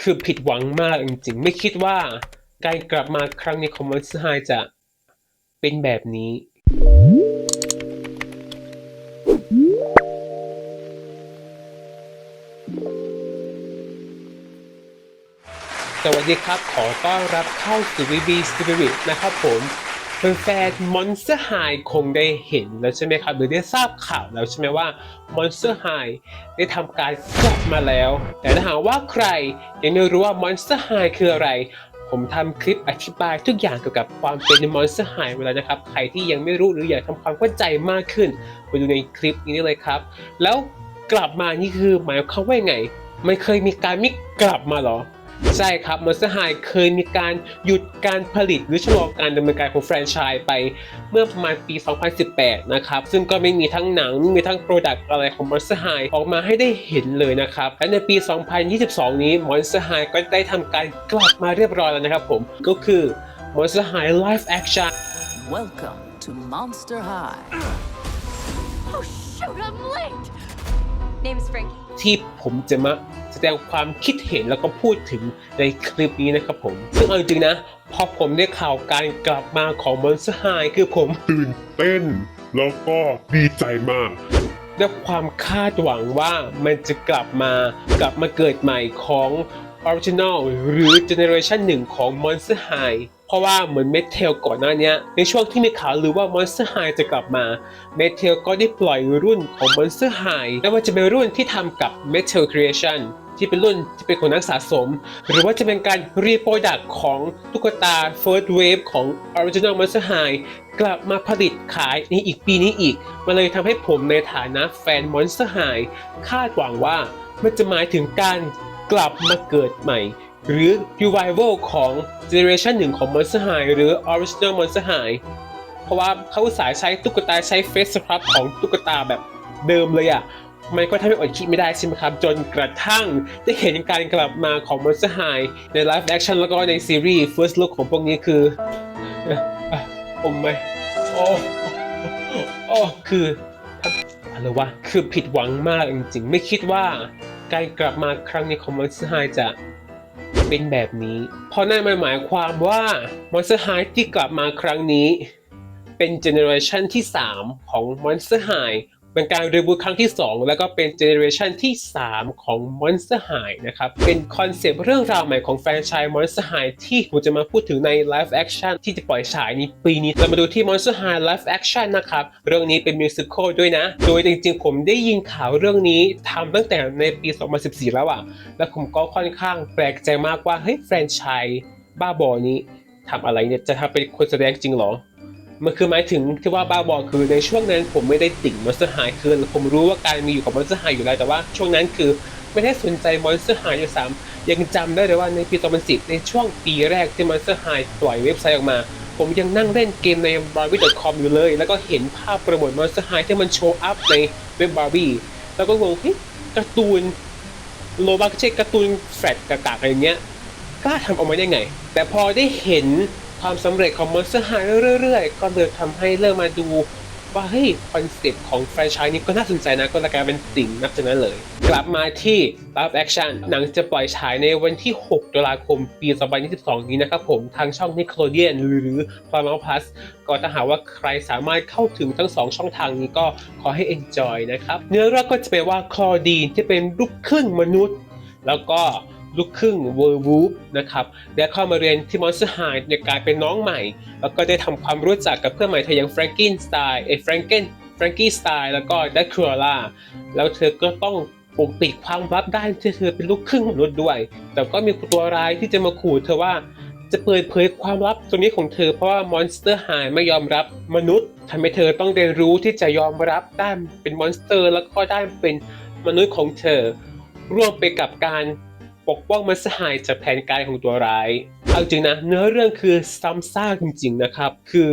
คือผิดหวังมากจริงๆ ไม่คิดว่าการกลับมาครั้งนี้ของ Monster High จะเป็นแบบนี้ สวัสดีครับ ขอต้อนรับเข้าสู่ VB Spirit นะครับผม แฟนๆ Monster High คงได้เห็นแล้วใช่ไหมครับ หรือได้ทราบข่าวแล้วใช่ไหมว่า Monster High ได้ทำการกลับมาแล้ว แต่ถ้าหากว่าใครยังไม่รู้ว่า Monster High คืออะไร ผมทำคลิปอธิบายทุกอย่างเกี่ยวกับความเป็น Monster High ไว้แล้วนะครับ ใครที่ยังไม่รู้หรืออยากทำความเข้าใจมากขึ้นไปดูในคลิปนี้เลยครับ แล้วกลับมานี่คือหมายความว่าไงมันเคยมีการมิกลับมาหรอ ใช่ครับ Monster High เคยมีการหยุดการผลิตหรือชะลอการดำเนินการของแฟรนไชส์ไปเมื่อประมาณปี 2018 นะครับ ซึ่งก็ไม่มีทั้งหนังไม่มีทั้งโปรดักต์อะไรของ Monster High ออกมาให้ได้เห็นเลยนะครับ และในปี 2022 นี้ Monster High ก็ได้ทำการกลับมาเรียบร้อยแล้วนะครับผม ก็คือ Monster High Live Action Welcome to Monster High. Oh shoot, I'm late! Name's Frankie. ที่ผมจะมา แสดงความคิดเห็นแล้วก็พูดถึงในคลิปนี้นะครับผม ซึ่งเอาจริงๆนะ พอผมได้ข่าวการกลับมาของ Monster High คือผมตื่นเต้น แล้วก็ดีใจมากด้วยความคาดหวังว่ามันจะกลับมากลับมาเกิดใหม่ของ Original หรือ Generation 1ของ Monster High เพราะว่าเหมือน m e t a l ก่อนหน้าเนี้ยในช่วงที่มีข่าวหรือว่า Monster High จะกลับมา m e t a l ก็ได้ปล่อยรุ่นของ Monster High ไม่ว่าจะเป็นรุ่นที่ทำกับ Metal Creation ที่เป็นรุ่นที่เป็นของนักสะสม หรือว่าจะเป็นการรีโปรดักของตุ๊กตา First Wave ของ Original Monster High กลับมาผลิตขายในอีกปีนี้อีก มันเลยทำให้ผมในฐานะแฟน Monster High คาดหวังว่ามันจะหมายถึงการกลับมาเกิดใหม่ หรือ revival ของ Generation 1ของ Monster High หรือ Original Monster High เพราะว่าเขาสายใช้ตุ๊กตาใช้เฟสครับของตุ๊กตาแบบเดิมเลยอะ มันก็ทำให้อดคิดไม่ได้ใช่ไหมครับ จนกระทั่งได้เห็นการกลับมาของ Monster High ใน Live Action แล้วก็ในซีรีส์ First Look ของพวกนี้คืออ่อผมไหมโอ้โอ้คืออะไรวะคือผิดหวังมากจริงๆ ไม่คิดว่าการกลับมาครั้งนี้ของ Monster High จะเป็นแบบนี้ เพราะนั่นมันหมายความว่า Monster High ที่กลับมาครั้งนี้ เป็นเจเนอเรชันที่ 3 ของ Monster High เป็นการรีบูทครั้งที่ 2 แล้วก็เป็นเจเนอเรชันที่ 3 ของ Monster High นะครับ เป็นคอนเซปต์เรื่องราวใหม่ของแฟรนไชส์ Monster High ที่ผมจะมาพูดถึงใน Live Action ที่จะปล่อยฉายในปีนี้ เรามาดูที่ Monster High Live Action นะครับ เรื่องนี้เป็นมิวสิควลด้วยนะ โดยจริงๆ ผมได้ยินข่าวเรื่องนี้ทำตั้งแต่ในปี 2014 แล้วอะแล้วผมก็ค่อนข้างแปลกใจมากว่าเฮ้ยแฟรนไชส์บ้าบอนี้ทำอะไรเนี่ยจะทำเป็นคนแสดงจริงหรอ มันคือหมายถึงที่ว่าบ้าบอคือในช่วงนั้นผมไม่ได้ติ่ง Monster High คือผมรู้ว่าการมีอยู่กับ Monster High อยู่แล้วแต่ว่าช่วงนั้นคือไม่ได้สนใจ Monster High ด้วยซ้ำยังจำได้เลยว่าในปี2010ในช่วงปีแรกที่ Monster High ปล่อยเว็บไซต์ออกมา ผมยังนั่งเล่นเกมใน barbie.com อมอยู่เลย แล้วก็เห็นภาพโปรโมท Monster High ที่มันโชว์อัพในเว็บ Barbie แล้วก็งงเฮ้ยการ์ตูนโลบักเชการ์ตูนแฟลตกากๆอะไรเงี้ยกล้าทำออกมาได้ไง แต่พอได้เห็น ความสำเร็จของ Monster High เรื่อยๆ ก็เลยทำให้เริ่มมาดูว่าเฮ้ยคอนเซปต์ของแฟรนไชส์นี้ก็น่าสนใจนะก็เลยกลายเป็นติ่งนับจากนั้นเลย กลับมาที่ Live Action หนังจะปล่อยฉายในวันที่ 6 ตุลาคม ปี 2022 นี้นะครับผมทางช่อง Nickelodeon หรือ Paramount Plus ก็ถ้าหากว่าใครสามารถเข้าถึงทั้ง 2 ช่องทางนี้ก็ขอให้ enjoy นะครับ เนื้อเรื่องก็จะเป็นว่าคลอดีนที่เป็นลูกครึ่งมนุษย์ แล้วก็ ลูกครึ่งเวอร์วูฟนะครับได้เข้ามาเรียนที่ Monster High ในการเป็นน้องใหม่ แล้วก็ได้ทำความรู้จักกับเพื่อนใหม่เธออย่างแฟรงกินสไตล์เอแฟรงเกนแฟรงกี้สไตล์แล้วก็ดัคครัวล่าแล้วเธอก็ต้องปกปิดความลับได้ที่เธอเป็นลูกครึ่งมนุษย์ด้วย แต่ก็มีตัวร้ายที่จะมาขู่เธอว่าจะเปิดเผยความลับตรงนี้ของเธอเพราะว่า Monster High ไม่ยอมรับมนุษย์ทำให้เธอต้องเรียนรู้ที่จะยอมรับด้านเป็นมอนสเตอร์ แล้วก็ด้านเป็นมนุษย์ของเธอ ร่วมไปกับการ ปกป้องมันสหายจากแผนการของตัวร้าย เอาจริงนะ เนื้อเรื่องคือซ้ำซากจริง ๆ นะครับ คือ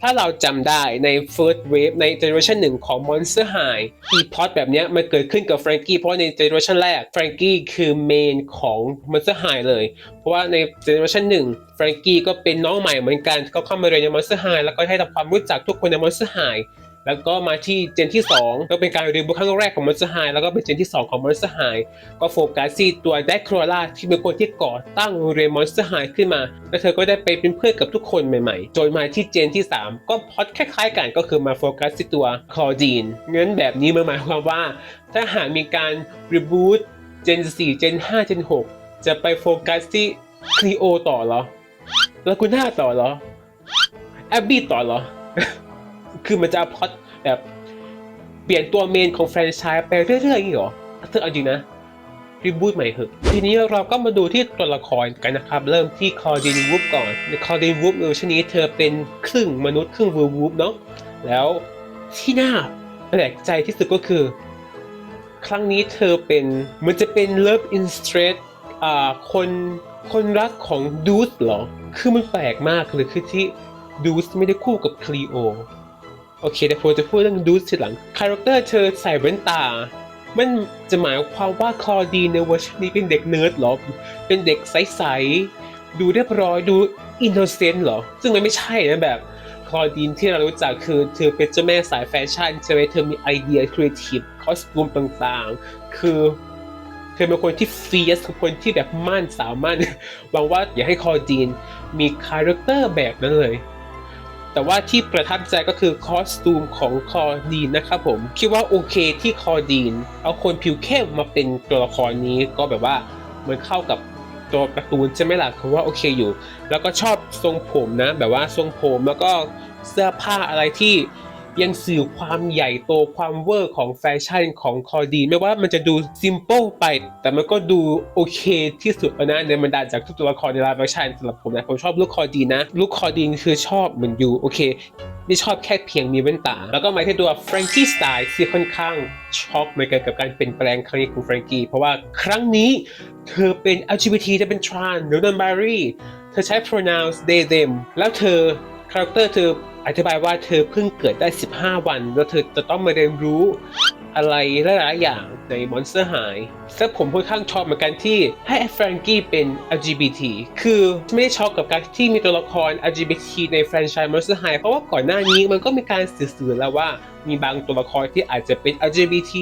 ถ้าเราจำได้ใน First Wave ใน Generation 1 ของ Monster High อีพ็อตแบบนี้มันเกิดขึ้นกับแฟรงกี้เพราะใน Generation แรกแฟรงกี้คือเมนของ Monster High เลย เพราะว่าใน Generation 1แฟรงกี้ก็เป็นน้องใหม่เหมือนกันเขาเข้ามาเรียนใน Monster High แล้วก็ให้ทำความรู้จักทุกคนใน Monster High แล้วก็มาที่เจนที่ 2 ก็เป็นการรีบูทครั้งแรกของ Monster High แล้วก็เป็นเจนที่ 2 ของ Monster High ก็โฟกัสที่ตัวแดคโครล่าที่เป็นคนที่ก่อตั้งเรมอนสเตอร์ไฮขึ้นมา แล้วเธอก็ได้ไปเป็นเพื่อนกับทุกคนใหม่ๆ จนมาที่เจนที่ 3 ก็พอดคล้ายๆกันก็คือมาโฟกัสที่ตัวคลอดีนงั้นแบบนี้มันหมายความว่า ถ้าหากมีการรีบูทเจน4เจน5เจน6จะไปโฟกัสที่คลีโอต่อเหรอ แล้วกูน่าต่อเหรอแอบบี้ต่อเหรอ คือมันจะพลอตแบบเปลี่ยนตัวเมนของแฟรนไชส์ไปเรื่อยๆอย่างนี้เหรอเธอเอาจริงนะรีบูทใหม่เหอะทีนี้เราก็มาดูที่ตัวละครกันนะครับ เริ่มที่คอร์ดินวูฟก่อนคอร์ดินวูฟเวอร์ชันนี้เธอเป็นครึ่งมนุษย์ครึ่งเวอร์วูฟเนาะแล้วที่น่าแปลกใจที่สุดก็คือ ครั้งนี้เธอเป็นเหมันจะเป็น Love in Straight อ่าคนคนรักของดูสเหรอ คือมันแปลกมากเลยคือที่ดูสไม่ได้คู่กับคลีโอ โอเคเดี๋ยวผมจะพูดเรื่องดูสทีหลัง คาแรคเตอร์เธอใส่แว่นตา มันจะหมายความว่าคลอดีนในเวอร์ชันนี้เป็นเด็กเนิร์ดหรอ เป็นเด็กใส ๆ ดูเรียบร้อยดูอินโนเซนต์หรอ ซึ่งมันไม่ใช่นะแบบคลอดีนที่เรารู้จักคือเธอเป็นเจ้าแม่สายแฟชั่นใช่ไหมเธอมีไอเดียครีเอทีฟคอสตูมต่างๆ คือเธอเป็นคนที่เฟียสคือคนที่แบบมั่นสามารถหวังว่าอย่าให้คลอดีนมีคาแรคเตอร์แบบนั้นเลย แต่ว่าที่ประทับใจก็คือคอสตูมของคอดีนนะครับผม คิดว่าโอเคที่คอดีน เอาคนผิวเข้มมาเป็นตัวละครนี้ก็แบบว่ามันเข้ากับตัวประตูนใช่ไหมล่ะคือว่าโอเคอยู่ แล้วก็ชอบทรงผมนะ แบบว่าทรงผมแล้วก็เสื้อผ้าอะไรที่ ยังสื่อความใหญ่โตความเวอร์ของแฟชั่นของคอดี ไม่ว่ามันจะดูซิม p ป e ไป แต่มันก็ดูโอเคที่สุดนะในบรรดาจากทุกตัวละครในไลฟ์แฟชั่นสำหรับผมนะ ผมชอบลุคคอดีนะลุคคอดีคือชอบเหมือนอยู่โอเคไม่ชอบแค่เพียงมีแว่นตา แล้วก็มาที่ตัวแฟรงกี้สไตล์ที่ค่อนข้างช็อกเหมือนกันกับการเปลี่ยนแปลงครั้งนี้ของแฟรงกี้เพราะว่าครั้งนี้เธอเป็น LGBT เธอเป็น trans หรือ non binary เธอใช้ pronouns they them แล้วเธอคาแรคเตอร์เธอ อธิบายว่าเธอเพิ่งเกิดได้ 15 วัน แล้วเธอจะต้องมาเรียนรู้อะไรหลายๆอย่างใน Monster High ซึ่งผมค่อนข้างชอบเหมือนกันที่ให้แฟรงกี้เป็น LGBT คือไม่ได้ช็อกกับการที่มีตัวละคร LGBT ในแฟรนไชส์ Monster High เพราะว่าก่อนหน้านี้มันก็มีการสื่อแล้วว่ามีบางตัวละครที่อาจจะเป็น LGBT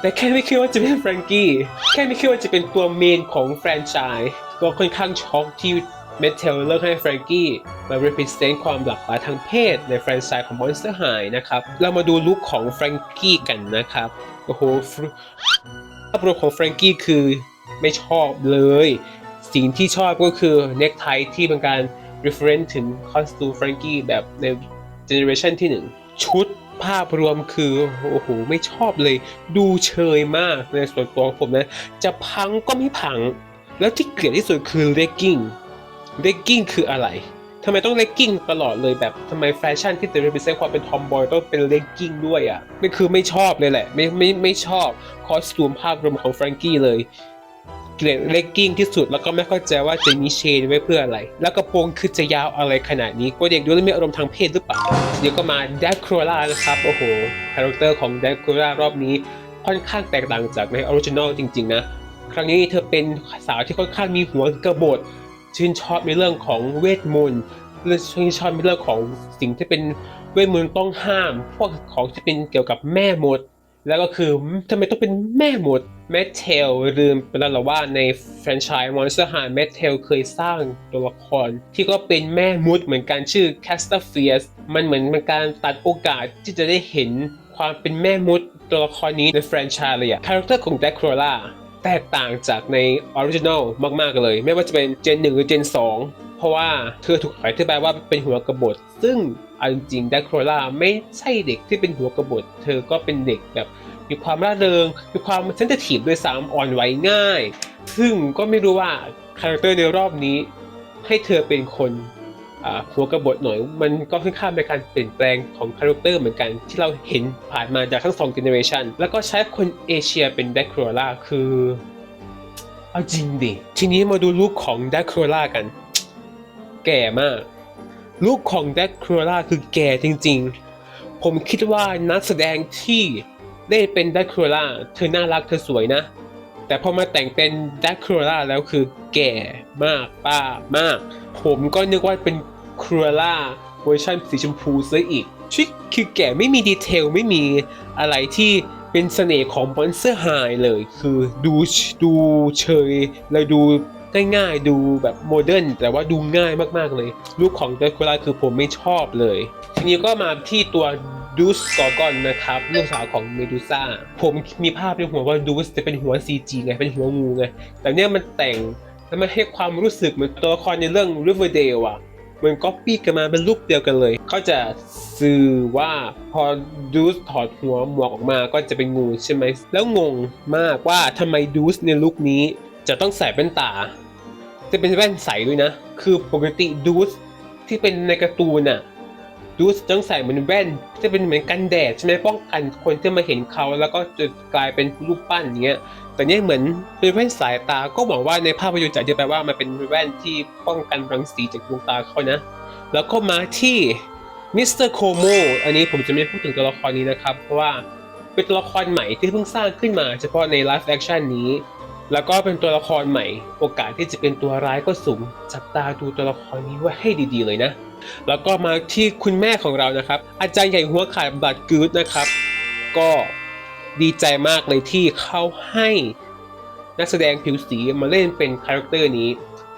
แต่แค่ไม่คิดว่าจะเป็นแฟรงกี้ แค่ไม่คิดว่าจะเป็นตัวเมนของแฟรนไชส์ก็ค่อนข้างช็อกที่ เมทเทลเลือกให้แฟรงกี้มา represent ความหลากหลายทางเพศในแฟรนไชส์ของ Monster High นะครับ เรามาดูลุคของแฟรงกี้กันนะครับ โอ้โหภาพรวมของแฟรงกี้คือไม่ชอบเลย สิ่งที่ชอบก็คือเน็กไทที่เป็นการ reference ถึงคอสตูมแฟรงกี้แบบใน generation ที่หนึ่งชุดภาพรวมคือ โอ้โห ไม่ชอบเลย ดูเชยมากในส่วนตัวของผมนะ จะพังก็ไม่พัง แล้วที่เกลียดที่สุดคือเลกกิ้ง เลกกิ้งคืออะไรทำไมต้องเลกกิ้งตลอดเลยแบบทำไมแฟชั่นที่จะ represent ความเป็นทอมบอยต้องเป็นเลกกิ้งด้วยอะไม่คือไม่ชอบเลยแหละ ไม่ไม่ไม่ชอบคอสตูมภาพรวมของแฟรงกี้เลยเกลียดเลกกิ้งที่สุดแล้วก็ไม่เข้าใจว่าจะมีเชนไว้เพื่ออะไร แล้วกระโปรงคือจะยาวอะไรขนาดนี้ก็เด็กดูแล้วมีอารมณ์ทางเพศหรือเปล่าเดี๋ยวก็มาแดกโครล่านะครับโอ้โหคาแรคเตอร์ของแดกโครล่ารอบนี้ค่อนข้างแตกต่างจากในออริจินอลจริง ๆ นะ ครั้งนี้เธอเป็นสาวที่ค่อนข้างมีหัวกระบฏ ชื่นชอบในเรื่องของเวทมนต์และชื่นชอบในเรื่องของสิ่งที่เป็นเวทมนต์ต้องห้าม พวกของที่เป็นเกี่ยวกับแม่มด แล้วก็คือทำไมต้องเป็นแม่หมดแมทเทลลืมไปแล้วเหรอว่าในแฟรนไชส์ Monster High แมทเทลเคยสร้างตัวละคร ที่ก็เป็นแม่มุดเหมือนกันชื่อ c a s t a f i e r s มันเหมือนเป็นการตัดโอกาสที่จะได้เห็นความเป็นแม่มุดตัวละครนี้ในแฟรนไชส์เลยอะคาแรคเตอร์ของ d r a c u l a แตกต่างจากในออริจินอลมาก ๆ เลย ไม่ว่าจะเป็นเจน1หรือเจน2เพราะว่าเธอถูกอธิบายว่าเป็นหัวกบฏ ซึ่งเอาจริงๆดัคโครล่าไม่ใช่เด็กที่เป็นหัวกบฏ เธอก็เป็นเด็กแบบมีความร่าเริง มีความเซนซิทีฟด้วยซ้ำอ่อนไหวง่าย ซึ่งก็ไม่รู้ว่าคาแรคเตอร์ในรอบนี้ ให้เธอเป็นคน หัวกระบฏหน่อย มันก็ค่อนข้างเป็นการเปลี่ยนแปลงของคาแรคเตอร์เหมือนกัน ที่เราเห็นผ่านมาจากทั้งสองเจเนอเรชันแล้วก็ใช้คนเอเชียเป็นแดคโครล่าคือเอาจริงดิ ทีนี้มาดูลูกของแดคโครล่ากัน แก่มาก ลูกของแดคโครล่าคือแก่จริง ๆ ผมคิดว่านักแสดงที่ได้เป็นแดคโครล่าเธอน่ารักเธอสวยนะ แต่พอมาแต่งเป็นแดคโครล่าแล้วคือแก่มากป้ามาก ผมก็นึกว่าเป็น ครัวล่าเวอร์ชันสีชมพูซะอีกชุดคือแก่ไม่มีดีเทลไม่มีอะไรที่เป็นเสน่ห์ของมอนสเตอร์ไฮเลย คือดูดูเฉยเลยดูง่ายๆดูแบบโมเดิร์นแต่ว่าดูง่ายมากๆเลยลูกของเดคูล่าคือผมไม่ชอบเลย ทีนี้ก็มาที่ตัวดูสกอร์กอนนะครับลูกสาวของเมดูซ่าผมมีภาพในหัวว่าดูสจะเป็นหัว CG ไงเป็นหัวงูไงแต่เนี่ยมันแต่งแล้วมันให้ความรู้สึกเหมือนตัวละครในเรื่อง Riverdale อะ มันก๊อปปี้กันมาเป็นรูปเดียวกันเลยเขาจะสื่อว่าพอดูสถอดหัวหมวกออกมาก็จะเป็นงูใช่ไหม แล้วงงมากว่าทำไมดูสในลุคนี้จะต้องใส่แว่นตา จะเป็นแว่นใสด้วยนะ คือปกติดูสที่เป็นในการ์ตูนน่ะ ดูสต้องใส่เหมือนแว่นจะเป็นเหมือนกันแดดใช่ไหมป้องกันคนที่มาเห็นเขาแล้วก็จะกลายเป็นรูปปั้นอย่างเงี้ยแต่เนี่ยเหมือนเป็นแว่นสายตาก็หวังว่าในภาพยนตร์จะอธิบายว่ามันเป็นแว่นที่ป้องกันรังสีจากดวงตาเขานะ แล้วก็มาที่มิสเตอร์โคโมอันนี้ผมจะไม่พูดถึงตัวละครนี้นะครับ เพราะว่าเป็นตัวละครใหม่ที่เพิ่งสร้างขึ้นมา เฉพาะในไลฟ์แอคชั่นนี้ แล้วก็เป็นตัวละครใหม่ โอกาสที่จะเป็นตัวร้ายก็สูงจับตาดูตัวละครนี้ไว้ให้ดีๆเลยนะ แล้วก็มาที่คุณแม่ของเรานะครับ อาจารย์ใหญ่หัวขาดบัตรกูดนะครับ ก็ดีใจมากเลยที่เขาให้นักแสดงผิวสีมาเล่นเป็นคาแรคเตอร์นี้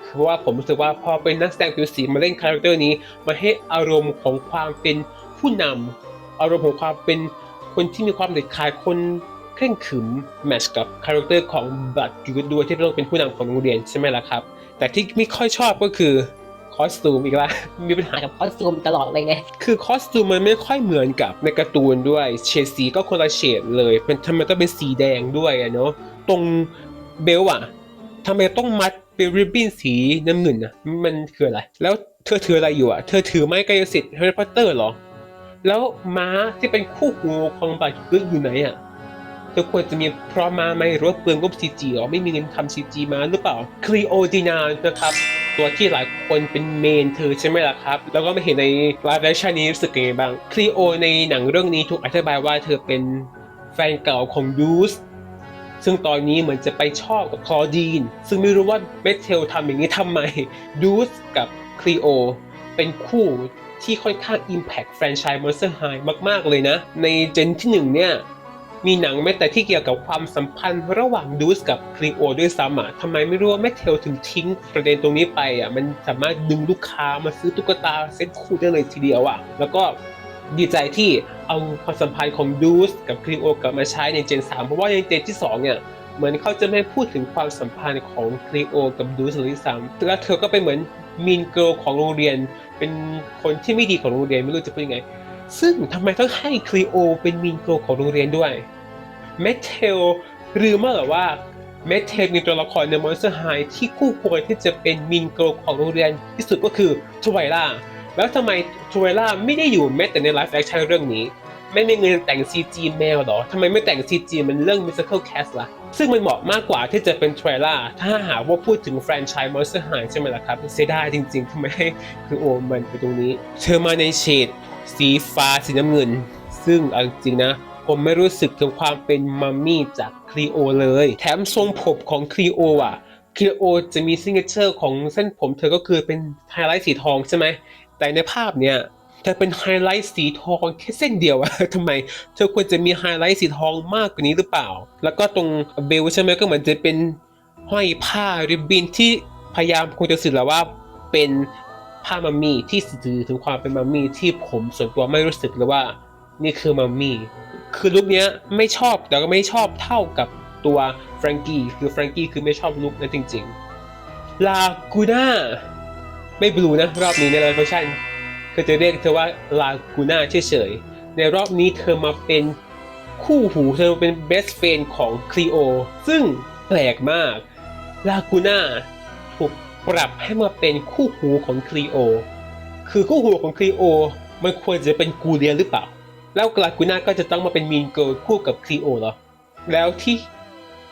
เพราะว่าผมรู้สึกว่าพอเป็นนักแสดงผิวสีมาเล่นคาแรคเตอร์นี้มาให้อารมณ์ของความเป็นผู้นำอารมณ์ของความเป็นคนที่มีความเด็ดขาดคนเคร่งขรึมแมชกับคาแรคเตอร์ของบัตรกูดด้วยที่ต้องเป็นผู้นำของโรงเรียนใช่ไหมล่ะครับ แต่ที่ไม่ค่อยชอบก็คือ คอสตูมอีกแล้วมีปัญหากับคอสตูมตลอดเลยไง คือคอสตูมมันไม่ค่อยเหมือนกับในการ์ตูนด้วยเฉดสีก็คนละเฉดเลยเป็นทำไมต้องเป็นสีแดงด้วยอะเนาะตรงเบลอะทำไมต้องมัดเป็นริบบิ้นสีน้ำเงินอะมันคืออะไร แล้วเธอถืออะไรอยู่อะเธอถือไม้กายสิทธิ์แฮร์รี่พอตเตอร์เหรอ แล้วม้าที่เป็นคู่หูของบัตรกึกอยู่ไหนอะเธอควรจะมีพร้อมมาไหมหรือว่าเปลืองงบซีจีหรอไม่มีเงินทำซีจีมาหรือเปล่าคลีโอดีนานะครับ ตัวที่หลายคนเป็นเมนเธอใช่ไหมล่ะครับ แล้วก็ไม่เห็นในไลฟ์แอคชั่นนี้รู้สึกยังไงบ้างคลีโอในหนังเรื่องนี้ถูกอธิบายว่าเธอเป็นแฟนเก่าของยูสซึ่งตอนนี้เหมือนจะไปชอบกับคลอดีน ซึ่งไม่รู้ว่าเบเทลทำอย่างนี้ทำไมยูสกับคลีโอเป็นคู่ที่ค่อนข้าง Impact แฟรนไชส์ Monster High มาก ๆ เลยนะ ในเจนที่หนึ่งเนี่ย มีหนังแม้แต่ที่เกี่ยวกับความสัมพันธ์ระหว่างดูสกับคลีโอด้วยซ้ำอะทำไมไม่รู้ว่าแมทเทลถึงทิ้งประเด็นตรงนี้ไปอะมันสามารถดึงลูกค้ามาซื้อตุ๊กตาเซ็ตคู่ได้เลยทีเดียวอะแล้วก็ดีใจที่เอาความสัมพันธ์ของดูสกับคลีโอกลับมาใช้ในเจน 3 เพราะว่าในเจนที่ 2 เนี่ยเหมือนเขาจะไม่พูดถึงความสัมพันธ์ของคลีโอกับดูสเลยด้วยซ้ำแล้วเธอก็เป็นเหมือนมีนเกิลของโรงเรียน เป็นคนที่ไม่ดีของโรงเรียนไม่รู้จะพูดยังไง ซึ่งทำไมต้องให้คลีโอเป็นมีนเกิลของโรงเรียนด้วยเมเทลลืมมื่อหรอว่าเมเทลมีตัวละครในมอนสเตอร์ไฮที่คู่ควรที่จะเป็นมินเกิลของโรงเรียนที่สุดก็คือทวายล่าแล้วทำไมทวายล่าไม่ได้อยู่แม้แต่ในไลฟ์แอคชั่นเรื่องนี้ ไม่มีเงินแต่ง CG แมวหรอทำไมไม่แต่ง CG มันเรื่อง Musical Cast ล่ะ ซึ่งมันเหมาะมากกว่าที่จะเป็นทวายล่าถ้าหากว่าพูดถึงแฟรนไชส์มอนสเตอร์ไฮใช่ไหมล่ะครับ เสียดายจริงๆทำไมคือโอมันไปตรงนี้ เธอมาในเฉด สีฟ้าสีน้ำเงิน ซึ่งเอาจริงนะ ผมไม่รู้สึกถึงความเป็นมัมมี่จากคลีโอเลย แถมทรงผมของคลีโออะคลีโอจะมีซิงเกิลของเส้นผมเธอก็คือเป็นไฮไลท์สีทองใช่ไหม แต่ในภาพเนี่ยเธอเป็นไฮไลท์สีทองแค่เส้นเดียวอะทำไม เธอควรจะมีไฮไลท์สีทองมากกว่านี้หรือเปล่า แล้วก็ตรงเบลใช่ไหมก็เหมือนจะเป็นห้อยผ้าริบบิ้นที่พยายามคงจะสื่อแล้วว่าเป็น ผ้ามัมมี่ที่สื่อถึงความเป็นมัมมี่ที่ผมส่วนตัวไม่รู้สึกเลยว่า นี่คือมัมมี่คือลุคเนี้ยไม่ชอบแต่ก็ไม่ชอบเท่ากับตัวแฟรงกี้คือแฟรงกี้คือไม่ชอบลุคนั้นจริงๆลากูน่าไม่บลูนะรอบนี้ในไลฟ์เวอร์ชันคือจะเรียกเธอว่าลากูน่าเฉยๆในรอบนี้เธอมาเป็นคู่หูเธอเป็นเบสเฟนของคลีโอซึ่งแปลกมากลากูน่าถูก ปรับให้มาเป็นคู่หูของคลีโอ คือคู่หูของคลีโอมันควรจะเป็นกูเลียหรือเปล่า แล้วกลากูน่าก็จะต้องมาเป็นมีนเกิร์ลคู่กับคลีโอเหรอ แล้วที่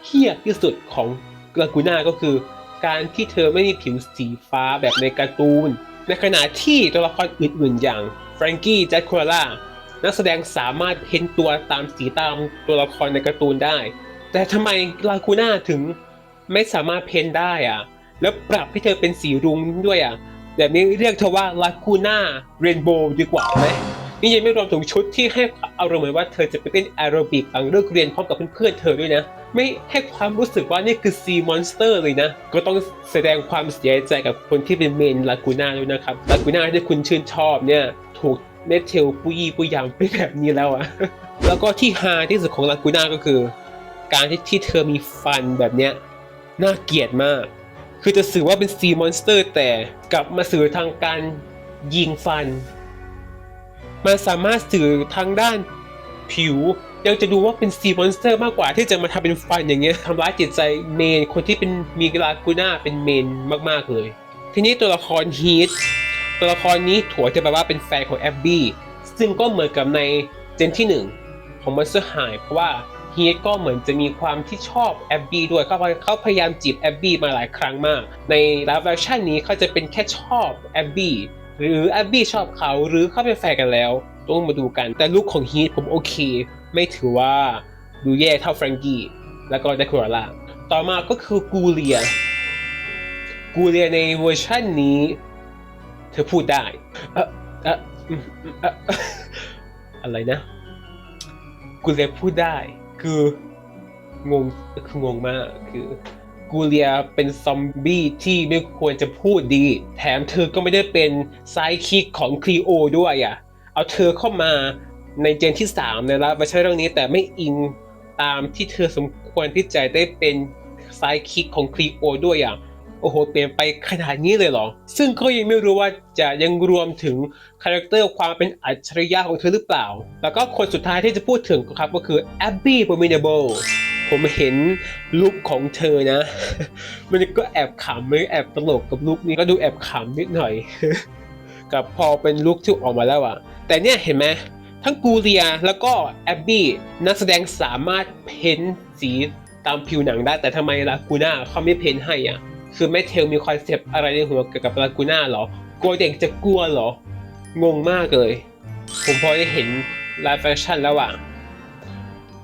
เฮี้ยที่สุดของกลากูน่าก็คือ การที่เธอไม่มีผิวสีฟ้าแบบในการ์ตูน ในขณะที่ตัวละครอื่นๆ อย่างแฟรงกี้แจ็คโคล่านักแสดงสามารถเพ้นตัวตามสีตามตัวละครในการ์ตูนได้ แต่ทำไมลากูน่าถึงไม่สามารถเพ้นได้อะ แล้วปรับให้เธอเป็นสีรุ้งด้วยอะแบบนี้เรียกเธอว่าลากูน่าเรนโบว์ดีกว่าไหมนี่ยังไม่รวมถึงชุดที่ให้อารมณ์เหมือนว่าเธอจะไปเต้นแอโรบิกหลังเลิกเรียนพร้อมกับเพื่อนๆเธอด้วยนะ ไม่ให้ความรู้สึกว่านี่คือซีมอนสเตอร์เลยนะ ก็ต้องแสดงความเสียใจกับคนที่เป็นเมนลากูน่าด้วยนะครับลากูน่าที่คุณชื่นชอบเนี่ยถูกเมทเทลปุยปุยยำไปแบบนี้แล้วอะแล้วก็ที่ฮาที่สุดของลากูน่าก็คือ การที่ที่เธอมีฟันแบบเนี้ยน่าเกลียดมาก คือจะสื่อว่าเป็นซีมอนสเตอร์แต่กลับมาสื่อทางการยิงฟัน มันสามารถสื่อทางด้านผิว ยังจะดูว่าเป็นซีมอนสเตอร์มากกว่าที่จะมาทำเป็นฟันอย่างเงี้ยทำร้ายจิตใจเมน คนที่เป็นมีลากูน่าเป็นเมนมากๆเลย ทีนี้ตัวละครฮีทตัวละครนี้ถั่วจะแปลว่าเป็นแฟนของแอบบี้ซึ่งก็เหมือนกับในเจนที่หนึ่งของ Monster High เพราะว่า ฮีทก็เหมือนจะมีความที่ชอบแอบบี้ด้วยเขาเขาพยายามจีบแอบบี้มาหลายครั้งมาก ในไลฟ์แอคชั่นนี้เขาจะเป็นแค่ชอบแอบบี้หรือแอบบี้ชอบเขาหรือเขาเป็นแฟนกันแล้ว ต้องมาดูกันแต่ลุคของฮีทผมโอเค ไม่ถือว่าดูแย่เท่าแฟรงกี้แล้วก็เดคอร่าต่อมาก็คือกูเลีย กูเลียในเวอร์ชันนี้ เธอพูดได้อะอะอะอะไรนะ กูเลียพูดได้ คืองงคืองงมากคือกูเลียเป็นซอมบี้ที่ไม่ควรจะพูดดี แถมเธอก็ไม่ได้เป็นไซคิกของคลีโอด้วยอะ เอาเธอเข้ามาในเจนที่ 3 ในรับไม่ใช่เรื่องนี้แต่ไม่อิงตามที่เธอสมควรที่จะได้เป็นไซคิกของคลีโอด้วยอะ โอ้โห เปลี่ยนไปขนาดนี้เลยเหรอ ซึ่งก็ยังไม่รู้ว่าจะยังรวมถึงคาแรคเตอร์ความเป็นอัจฉริยะของเธอหรือเปล่า แล้วก็คนสุดท้ายที่จะพูดถึงครับก็คือ Abby Abominable ผมเห็นลุคของเธอนะ มันก็แอบขำมันก็แอบตลกกับลุคนี้ก็ดูแอบขำนิดหน่อย กับพอเป็นลุคที่ออกมาแล้วอะแต่เนี่ยเห็นไหมทั้งกูเลียแล้วก็แอบบี้นักแสดงสามารถเพ้นสีตามผิวหนังได้แต่ทำไมลากูน่าเขาไม่เพ้นให้อะ คือแม่เทลมีคอนเซปต์อะไรในหัวเกี่ยวกับลากูน่าเหรอกลัวเด็กจะกลัวเหรอ งงมากเลย ผมพอได้เห็นไลฟ์แฟชั่นแล้วอะ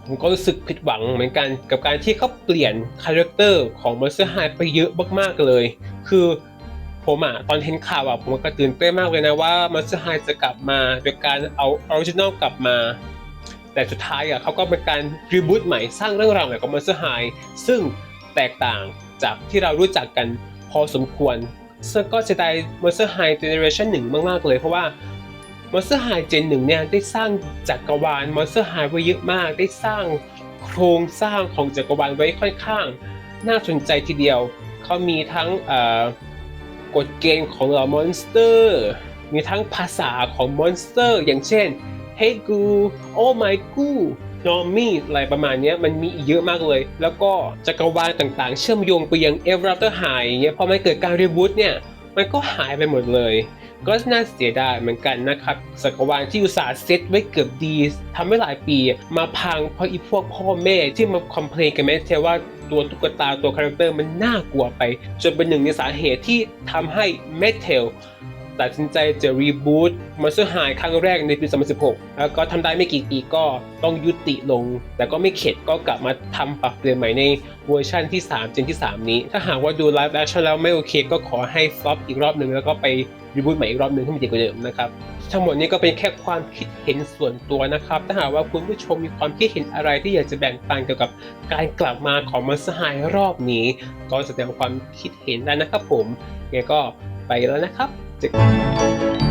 ผมก็รู้สึกผิดหวังเหมือนกันกับการที่เขาเปลี่ยนคาแรคเตอร์ของ Monster High ไปเยอะมากๆเลย คือผมอะตอนเห็นข่าวอะผมก็ตื่นเต้นมากเลยนะว่า Monster High จะกลับมาโดยการเอาออริจินอลกลับมา แต่สุดท้ายอะเขาก็เป็นการรีบูตใหม่สร้างเรื่องราวใหม่ของ Monster High ซึ่งแตกต่าง จากที่เรารู้จักกันพอสมควรซึ่งก็จะได้ Monster High Generation 1 มาก ๆ เลย เพราะว่า Monster High Gen 1เนี่ยได้สร้างจักรวาล Monster High ไว้เยอะมาก ได้สร้างโครงสร้างของจักรวาลไว้ค่อนข้าง น่าสนใจทีเดียว เขามีทั้งกฎเกณฑ์ของเหล่ามอนสเตอร์ มีทั้งภาษาของมอนสเตอร์ อย่างเช่น Hey Gu Oh My Gu Normie อะไรประมาณนี้มันมีอีกเยอะมากเลย แล้วก็จักรวาลต่างๆ เชื่อมโยงไปยัง e v e r a f t e r High อย่างเงี้ยพอมันเกิดการรีบูตเนี่ยมันก็หายไปหมดเลย ก็น่าเสียดายเหมือนกันนะครับจักรวาลที่อุตส่าห์เซตไว้เกือบดีทำให้หลายปีมาพังเพราะอีพวกพ่อแม่ที่มาคอมเพลนกันแม้แต่ว่าตัวตุ๊กตาตัวคาแรคเตอร์มันน่ากลัวไป จนเป็นหนึ่งในสาเหตุที่ทำให้เมทเทล ตัดสินใจจะรีบูต Monster High ครั้งแรกในปี 2016 แล้วก็ทำได้ไม่กี่ปีก็ต้องยุติลง แต่ก็ไม่เข็ดก็กลับมาทำปรับเปลี่ยนใหม่ในเวอร์ชันที่ 3 เจนที่ 3 นี้ ถ้าหากว่าดูไลฟ์แอคชั่นแล้วไม่โอเค ก็ขอให้ฟลอปอีกรอบหนึ่งแล้วก็ไปรีบูตใหม่อีกรอบหนึ่งให้มันดีกว่าเดิมนะครับ ทั้งหมดนี้ก็เป็นแค่ความคิดเห็นส่วนตัวนะครับ ถ้าหากว่าคุณผู้ชมมีความคิดเห็นอะไรที่อยากจะแบ่งปันเกี่ยวกับการกลับมาของมัสหายรอบนี้ ก็แสดงความคิดเห็นได้นะครับผมยังไงก็ไปแล้วนะครับ เจอกัน